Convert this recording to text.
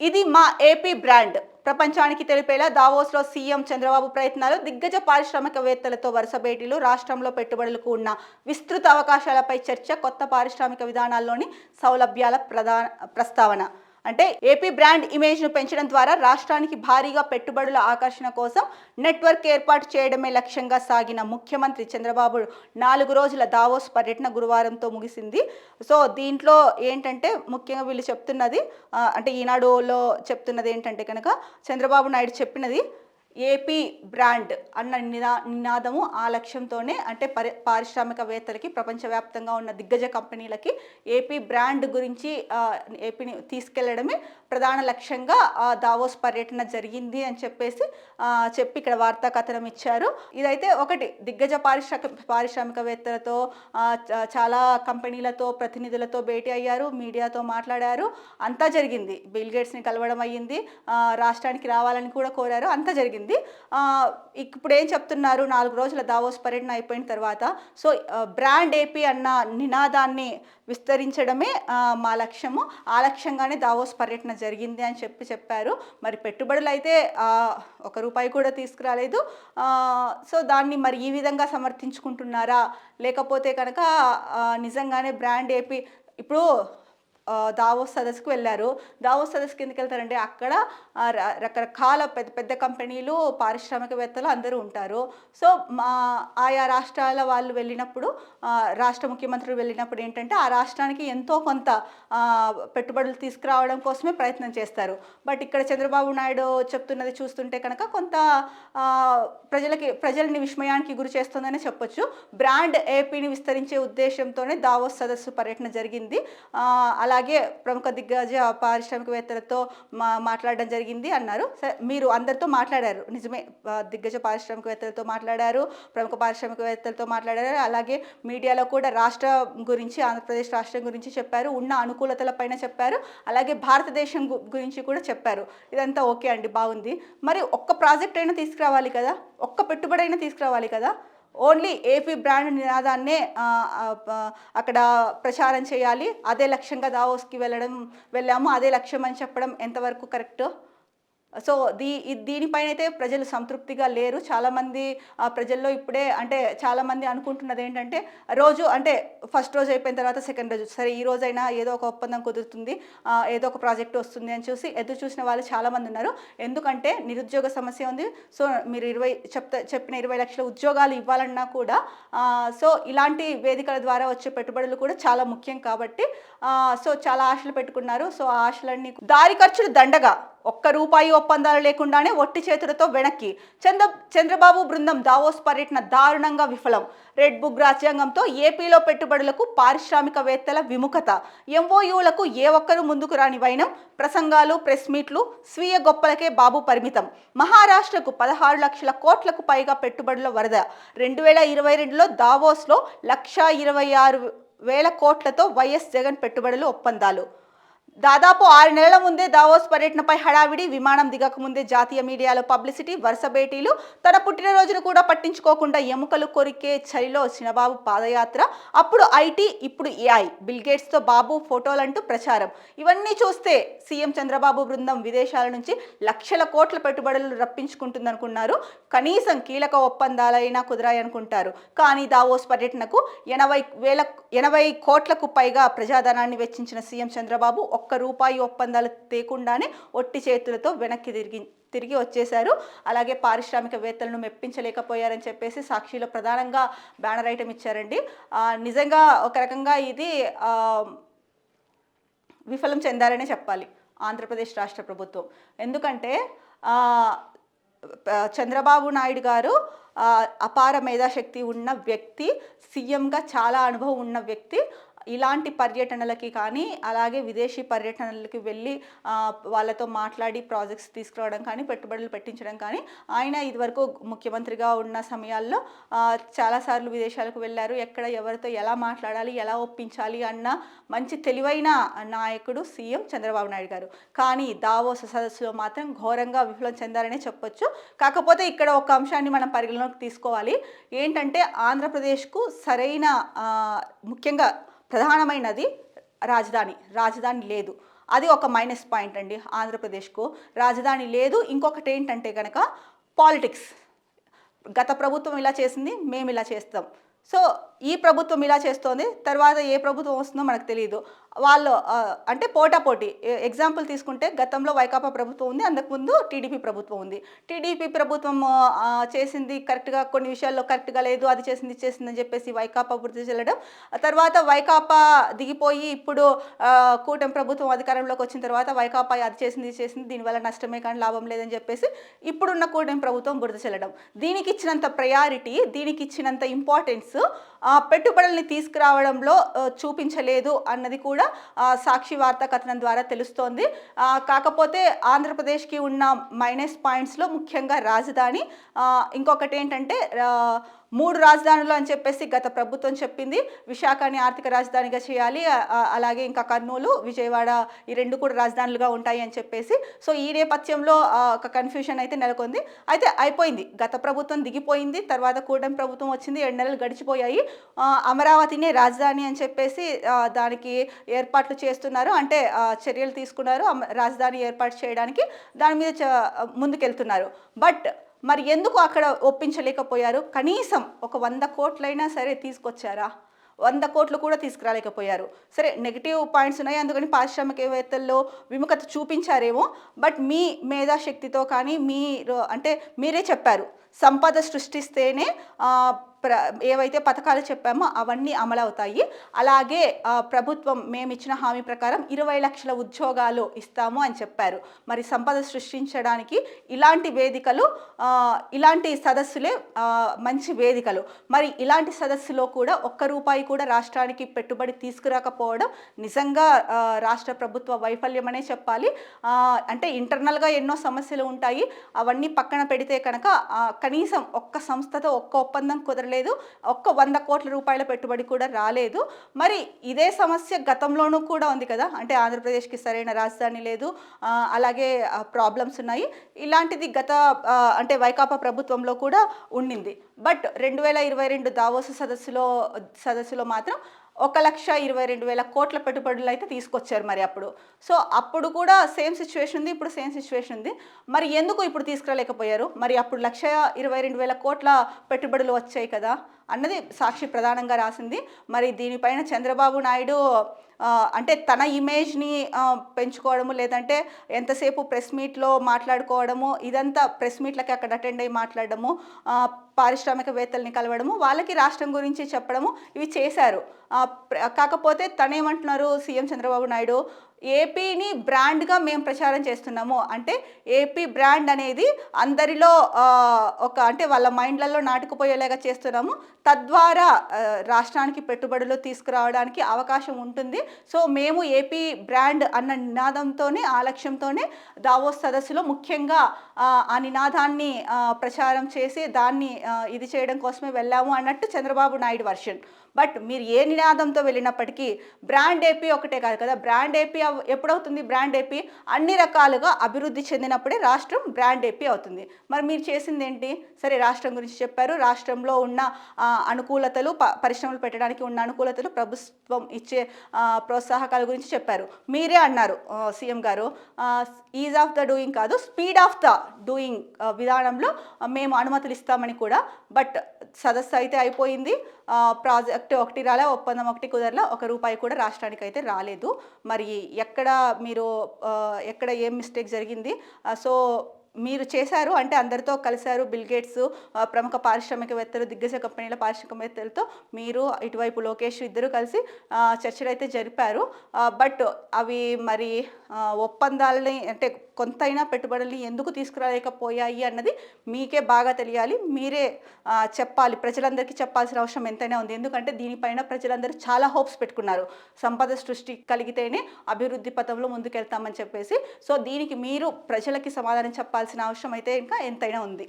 ఇది మా AP brand ప్రపంచానికి తెలిపేలా దావోస్లో సీఎం చంద్రబాబు ప్రయత్నాలు దిగ్గజ పారిశ్రామికవేత్తలతో వరుస భేటీలు రాష్ట్రంలో పెట్టుబడులకు ఉన్న విస్తృత అవకాశాలపై చర్చ కొత్త పారిశ్రామిక విధానాల్లోని సౌలభ్యాల ప్రధాన ప్రస్తావన. అంటే ఏపీ బ్రాండ్ ఇమేజ్ను పెంచడం ద్వారా రాష్ట్రానికి భారీగా పెట్టుబడుల ఆకర్షణ కోసం నెట్వర్క్ ఏర్పాటు చేయడమే లక్ష్యంగా సాగిన ముఖ్యమంత్రి చంద్రబాబు నాలుగు రోజుల దావోస్ పర్యటన గురువారంతో ముగిసింది. సో దీంట్లో ఏంటంటే ముఖ్యంగా వీళ్ళు చెప్తున్నది అంటే ఈనాడులో చెప్తున్నది ఏంటంటే కనుక చంద్రబాబు నాయుడు చెప్పినది ఏపీ బ్రాండ్ అన్న నినా నినాదము ఆ లక్ష్యంతోనే అంటే పరి పారిశ్రామికవేత్తలకి ప్రపంచవ్యాప్తంగా ఉన్న దిగ్గజ కంపెనీలకి ఏపీ బ్రాండ్ గురించి ఏపీని తీసుకెళ్ళడమే ప్రధాన లక్ష్యంగా దావోస్ పర్యటన జరిగింది అని చెప్పేసి చెప్పి ఇక్కడ వార్తా కథనం ఇచ్చారు. ఇదైతే ఒకటి దిగ్గజ పారిశ్రామిక పారిశ్రామికవేత్తలతో చాలా కంపెనీలతో ప్రతినిధులతో భేటీ అయ్యారు మీడియాతో మాట్లాడారు. అంతా జరిగింది. బిల్ గేట్స్ని కలవడం అయ్యింది. రాష్ట్రానికి రావాలని కూడా కోరారు. అంతా జరిగింది. జరిగింది. ఇప్పుడు ఏం చెప్తున్నారు? నాలుగు రోజుల దావోస్ పర్యటన అయిపోయిన తర్వాత సో బ్రాండ్ ఏపీ అన్న నినాదాన్ని విస్తరించడమే మా లక్ష్యము. ఆ లక్ష్యంగానే దావోస్ పర్యటన జరిగింది అని చెప్పి చెప్పారు. మరి పెట్టుబడులు అయితే ఒక రూపాయి కూడా తీసుకురాలేదు. సో దాన్ని మరి ఈ విధంగా సమర్థించుకుంటున్నారా? లేకపోతే కనుక నిజంగానే బ్రాండ్ ఏపీ ఇప్పుడు దావోస్ సదస్సుకు వెళ్ళారు. దావోస్ సదస్సుకి ఎందుకు వెళ్తారంటే అక్కడ రకరకాల పెద్ద పెద్ద కంపెనీలు పారిశ్రామికవేత్తలు అందరూ ఉంటారు. సో మా ఆయా రాష్ట్రాల వాళ్ళు వెళ్ళినప్పుడు రాష్ట్ర ముఖ్యమంత్రులు వెళ్ళినప్పుడు ఏంటంటే ఆ రాష్ట్రానికి ఎంతో కొంత పెట్టుబడులు తీసుకురావడం కోసమే ప్రయత్నం చేస్తారు. బట్ ఇక్కడ చంద్రబాబు నాయుడు చెప్తున్నది చూస్తుంటే కనుక కొంత ప్రజలకి ప్రజల్ని విస్మయానికి గురి చేస్తుందనే చెప్పొచ్చు. బ్రాండ్ ఏపీని విస్తరించే ఉద్దేశంతోనే దావోస్ సదస్సు పర్యటన జరిగింది. అలా అలాగే ప్రముఖ దిగ్గజ పారిశ్రామికవేత్తలతో మా మాట్లాడడం జరిగింది అన్నారు. సరే, మీరు అందరితో మాట్లాడారు. నిజమే దిగ్గజ పారిశ్రామికవేత్తలతో మాట్లాడారు ప్రముఖ పారిశ్రామికవేత్తలతో మాట్లాడారు. అలాగే మీడియాలో కూడా రాష్ట్ర గురించి ఆంధ్రప్రదేశ్ రాష్ట్రం గురించి చెప్పారు ఉన్న అనుకూలతల పైన చెప్పారు అలాగే భారతదేశం గు- గురించి కూడా చెప్పారు. ఇదంతా ఓకే అండి బాగుంది. మరి ఒక్క ప్రాజెక్ట్ అయినా తీసుకురావాలి కదా? ఒక్క పెట్టుబడి అయినా తీసుకురావాలి కదా? ఓన్లీ ఏపీ బ్రాండ్ నినాదాన్నే అక్కడ ప్రచారం చేయాలి. అదే లక్ష్యంగా దావోస్కి వెళ్ళడం వెళ్ళాము. అదే లక్ష్యం అని చెప్పడం ఎంతవరకు కరెక్ట్? సో దీ దీనిపైన అయితే ప్రజలు సంతృప్తిగా లేరు. చాలామంది ప్రజల్లో ఇప్పుడే అంటే చాలామంది అనుకుంటున్నది ఏంటంటే రోజు అంటే ఫస్ట్ రోజు అయిపోయిన తర్వాత సెకండ్ రోజు. సరే ఈ రోజైనా ఏదో ఒక ఒప్పందం కుదురుతుంది ఏదో ఒక ప్రాజెక్ట్ వస్తుంది అని చూసి ఎదురు చూసిన వాళ్ళు చాలామంది ఉన్నారు. ఎందుకంటే నిరుద్యోగ సమస్య ఉంది. సో మీరు ఇరవై చెప్తా చెప్పిన ఇరవై లక్షల ఉద్యోగాలు ఇవ్వాలన్నా కూడా సో ఇలాంటి వేదికల ద్వారా వచ్చే పెట్టుబడులు కూడా చాలా ముఖ్యం కాబట్టి సో చాలా ఆశలు పెట్టుకున్నారు. సో ఆ ఆశలన్నీ దారి ఖర్చులు దండగా ఒక్క రూపాయి ఒప్పందాలు లేకుండానే ఒట్టి చేతులతో వెనక్కి. చంద్ర చంద్రబాబు బృందం దావోస్ పర్యటన దారుణంగా విఫలం. రెడ్ బుక్ రాజ్యాంగంతో ఏపీలో పెట్టుబడులకు పారిశ్రామికవేత్తల విముఖత. ఎంఓయూలకు ఏ ఒక్కరూ ముందుకు రాని వైనం ప్రసంగాలు ప్రెస్ మీట్లు స్వీయ గొప్పలకే బాబు పరిమితం. మహారాష్ట్రకు పదహారు లక్షల కోట్లకు పైగా పెట్టుబడుల వరద. రెండు వేల ఇరవై రెండులో దావోస్లో లక్షా ఇరవై ఆరు వేల కోట్లతో వైఎస్ జగన్ పెట్టుబడులు ఒప్పందాలు. దాదాపు ఆరు నెలల ముందే దావోస్ పర్యటనపై హడావిడి విమానం దిగక ముందే జాతీయ మీడియాలో పబ్లిసిటీ వరుస భేటీలు తన పుట్టినరోజును కూడా పట్టించుకోకుండా ఎముకలు కొరికే చలిలో చిన్నబాబు పాదయాత్ర. అప్పుడు ఐటీ ఇప్పుడు ఏఐ. బిల్గేట్స్తో బాబు ఫోటోలంటూ ప్రచారం. ఇవన్నీ చూస్తే సీఎం చంద్రబాబు బృందం విదేశాల నుంచి లక్షల కోట్ల పెట్టుబడులు రప్పించుకుంటుందనుకున్నారు. కనీసం కీలక ఒప్పందాలైనా కుదరాయనుకుంటారు. కానీ దావోస్ పర్యటనకు ఎనభై వేల ఎనభై కోట్లకు పైగా ప్రజాధనాన్ని వెచ్చించిన సీఎం చంద్రబాబు ఒక్క ఒక్క రూపాయి ఒప్పందాలు తేకుండానే ఒట్టి చేతులతో వెనక్కి తిరిగి తిరిగి వచ్చేశారు. అలాగే పారిశ్రామికవేత్తలను మెప్పించలేకపోయారని చెప్పేసి సాక్షిలో ప్రధానంగా బ్యానర్ ఐటమ్ ఇచ్చారండి. నిజంగా ఒక రకంగా ఇది విఫలం చెందారనే చెప్పాలి ఆంధ్రప్రదేశ్ రాష్ట్ర ప్రభుత్వం. ఎందుకంటే చంద్రబాబు నాయుడు గారు అపార మేధాశక్తి ఉన్న వ్యక్తి సీఎంగా చాలా అనుభవం ఉన్న వ్యక్తి ఇలాంటి పర్యటనలకి కానీ అలాగే విదేశీ పర్యటనలకి వెళ్ళి వాళ్ళతో మాట్లాడి ప్రాజెక్ట్స్ తీసుకురావడం కానీ పెట్టుబడులు పెట్టించడం కానీ ఆయన ఇదివరకు ముఖ్యమంత్రిగా ఉన్న సమయాల్లో చాలాసార్లు విదేశాలకు వెళ్ళారు. ఎక్కడ ఎవరితో ఎలా మాట్లాడాలి ఎలా ఒప్పించాలి అన్న మంచి తెలివైన నాయకుడు సీఎం చంద్రబాబు నాయుడు గారు. కానీ దావోస్ సదస్సులో మాత్రం ఘోరంగా విఫలం చెందారనే చెప్పొచ్చు. కాకపోతే ఇక్కడ ఒక అంశాన్ని మనం పరిగణలోకి తీసుకోవాలి. ఏంటంటే ఆంధ్రప్రదేశ్కు సరైన ముఖ్యంగా ప్రధానమైనది రాజధాని రాజధాని లేదు. అది ఒక మైనస్ పాయింట్ అండి ఆంధ్రప్రదేశ్కు. రాజధాని లేదు ఇంకొకటి ఏంటంటే కనుక పాలిటిక్స్. గత ప్రభుత్వం ఇలా చేసింది మేము ఇలా చేస్తాం. సో ఈ ప్రభుత్వం ఇలా చేస్తోంది. తర్వాత ఏ ప్రభుత్వం వస్తుందో మనకు తెలియదు వాళ్ళు అంటే పోటాపోటీ పోటీ. ఎగ్జాంపుల్ తీసుకుంటే గతంలో వైకాపా ప్రభుత్వం ఉంది అంతకుముందు టీడీపీ ప్రభుత్వం ఉంది. టీడీపీ ప్రభుత్వం చేసింది కరెక్ట్గా కొన్ని విషయాల్లో కరెక్ట్గా లేదు అది చేసింది ఇది చేసింది అని చెప్పేసి వైకాపా గుర్తు చెల్లడం తర్వాత వైకాపా దిగిపోయి ఇప్పుడు కూటమి ప్రభుత్వం అధికారంలోకి వచ్చిన తర్వాత వైకాపా అది చేసింది చేసింది దీనివల్ల నష్టమే కానీ లాభం లేదని చెప్పేసి ఇప్పుడున్న కూటమి ప్రభుత్వం బురద చెల్లడం దీనికి ఇచ్చినంత ప్రయారిటీ దీనికి ఇచ్చినంత ఇంపార్టెన్స్ పెట్టుబడుల్ని తీసుకురావడంలో చూపించలేదు అన్నది కూడా సాక్షి వార్తా కథనం ద్వారా తెలుస్తోంది. కాకపోతే ఆంధ్రప్రదేశ్కి ఉన్న మైనస్ పాయింట్స్లో ముఖ్యంగా రాజధాని ఇంకొకటి ఏంటంటే మూడు రాజధానులు అని చెప్పేసి గత ప్రభుత్వం చెప్పింది. విశాఖని ఆర్థిక రాజధానిగా చేయాలి అలాగే ఇంకా కర్నూలు విజయవాడ ఈ రెండు కూడా రాజధానులుగా ఉంటాయి అని చెప్పేసి. సో ఈ నేపథ్యంలో ఒక కన్ఫ్యూషన్ అయితే నెలకొంది. అయితే అయిపోయింది. గత ప్రభుత్వం దిగిపోయింది తర్వాత కూటమి ప్రభుత్వం వచ్చింది ఏడు నెలలు గడిచి ఆ, అమరావతినే రాజధాని అని చెప్పేసి దానికి ఏర్పాట్లు చేస్తున్నారు. అంటే చర్యలు తీసుకున్నారు రాజధాని ఏర్పాటు చేయడానికి. దాని మీద ముందుకెళ్తున్నారు. బట్ మరి ఎందుకు అక్కడ ఒప్పించలేకపోయారు? కనీసం ఒక వంద కోట్లైనా సరే తీసుకొచ్చారా? వంద కోట్లు కూడా తీసుకురాలేకపోయారు. సరే నెగిటివ్ పాయింట్స్ ఉన్నాయి. అందుకని పారిశ్రామికవేత్తల్లో విముఖత చూపించారేమో. బట్ మీ మేధాశక్తితో కానీ మీరు అంటే మీరే చెప్పారు. సంపద సృష్టిస్తేనే ప్ర ఏవైతే పథకాలు చెప్పామో అవన్నీ అమలవుతాయి. అలాగే ప్రభుత్వం మేము ఇచ్చిన హామీ ప్రకారం ఇరవై లక్షల ఉద్యోగాలు ఇస్తాము అని చెప్పారు. మరి సంపద సృష్టించడానికి ఇలాంటి వేదికలు ఇలాంటి సదస్సులే మంచి వేదికలు. మరి ఇలాంటి సదస్సులో కూడా ఒక్క రూపాయి కూడా రాష్ట్రానికి పెట్టుబడి తీసుకురాకపోవడం నిజంగా రాష్ట్ర ప్రభుత్వ వైఫల్యం అనే చెప్పాలి అంటే ఇంటర్నల్గా ఎన్నో సమస్యలు ఉంటాయి. అవన్నీ పక్కన పెడితే కనుక కనీసం ఒక్క సంస్థతో ఒక్క ఒప్పందం కుదరలేదు ఒక్క వంద కోట్ల రూపాయల పెట్టుబడి కూడా రాలేదు. మరి ఇదే సమస్య గతంలోనూ కూడా ఉంది కదా? అంటే ఆంధ్రప్రదేశ్కి సరైన రాజధాని లేదు అలాగే ప్రాబ్లమ్స్ ఉన్నాయి. ఇలాంటిది గత అంటే వైకాపా ప్రభుత్వంలో కూడా ఉండింది. బట్ రెండు వేల ఇరవై రెండు దావోసు సదస్సులో సదస్సులో మాత్రం ఒక లక్ష ఇరవై రెండు వేల కోట్ల పెట్టుబడులు అయితే తీసుకొచ్చారు మరి అప్పుడు. సో అప్పుడు కూడా సేమ్ సిచ్యువేషన్ ఉంది ఇప్పుడు సేమ్ సిచ్యువేషన్ ఉంది. మరి ఎందుకు ఇప్పుడు తీసుకురాలేకపోయారు? మరి అప్పుడు లక్ష ఇరవై రెండు వేల కోట్ల పెట్టుబడులు వచ్చాయి కదా. అన్నది సాక్షి ప్రధానంగా రాసింది. మరి దీనిపైన చంద్రబాబు నాయుడు అంటే తన ఇమేజ్ని పెంచుకోవడము లేదంటే ఎంతసేపు ప్రెస్ మీట్లో మాట్లాడుకోవడము ఇదంతా ప్రెస్ మీట్లకి అక్కడ అటెండ్ అయ్యి మాట్లాడడము పారిశ్రామికవేత్తల్ని కలవడము వాళ్ళకి రాష్ట్రం గురించి చెప్పడము ఇవి చేశారు. కాకపోతే తనేమంటున్నారు సీఎం చంద్రబాబు నాయుడు ఏపీని బ్రాండ్గా మేము ప్రచారం చేస్తున్నాము. అంటే ఏపీ బ్రాండ్ అనేది అందరిలో ఒక అంటే వాళ్ళ మైండ్లలో నాటుకుపోయేలాగా చేస్తున్నాము. తద్వారా రాష్ట్రానికి పెట్టుబడులు తీసుకురావడానికి అవకాశం ఉంటుంది. సో మేము ఏపీ బ్రాండ్ అన్న నినాదంతోనే ఆ లక్ష్యంతోనే దావోస్ సదస్సులో ముఖ్యంగా ఆ, నినాదాన్ని ప్రచారం చేసి దాన్ని ఇది చేయడం కోసమే వెళ్ళాము అన్నట్టు చంద్రబాబు నాయుడు వర్షన్. బట్ మీరు ఏ నినాదంతో వెళ్ళినప్పటికీ బ్రాండ్ ఏపీ ఒకటే కాదు కదా బ్రాండ్ ఏపీ అవ్- ఎప్పుడవుతుంది? బ్రాండ్ ఏపీ అన్ని రకాలుగా అభివృద్ధి చెందినప్పుడే రాష్ట్రం బ్రాండ్ ఏపీ అవుతుంది. మరి మీరు చేసింది ఏంటి సరే రాష్ట్రం గురించి చెప్పారు. రాష్ట్రంలో ఉన్న అనుకూలతలు ప- పరిశ్రమలు పెట్టడానికి ఉన్న అనుకూలతలు ప్రభుత్వం ఇచ్చే ప్రోత్సాహకాల గురించి చెప్పారు. మీరే అన్నారు సీఎం గారు. ఈజ్ ఆఫ్ ద డూయింగ్ కాదు స్పీడ్ ఆఫ్ ద డూయింగ్ విధానంలో మేము అనుమతులు ఇస్తామని కూడా బట్ సదస్సు అయితే అయిపోయింది. ప్రాజెక్ట్ ఒకటి రాలే ఒప్పందం ఒకటి కుదరలా ఒక రూపాయి కూడా రాష్ట్రానికి అయితే రాలేదు. మరి ఎక్కడ మీరు ఎక్కడ ఏం మిస్టేక్ జరిగింది? సో మీరు చేశారు అంటే అందరితో కలిశారు బిల్ గేట్స్ ప్రముఖ పారిశ్రామికవేత్తలు దిగ్గజ కంపెనీల పారిశ్రామికవేత్తలతో మీరు ఇటువైపు లోకేష్ ఇద్దరు కలిసి చర్చలు అయితే జరిపారు. బట్ అవి మరి ఒప్పందాలని అంటే కొంతైనా పెట్టుబడుల్ని ఎందుకు తీసుకురాలేకపోయాయి అన్నది మీకే బాగా తెలియాలి. మీరే చెప్పాలి. ప్రజలందరికీ చెప్పాల్సిన అవసరం ఎంతైనా ఉంది. ఎందుకంటే దీనిపైన ప్రజలందరూ చాలా హోప్స్ పెట్టుకున్నారు. సంపద సృష్టి కలిగితేనే అభివృద్ధి పథంలో ముందుకెళ్తామని చెప్పేసి. సో దీనికి మీరు ప్రజలకి సమాధానం చెప్పాల్సిన అవసరం అయితే ఇంకా ఎంతైనా ఉంది.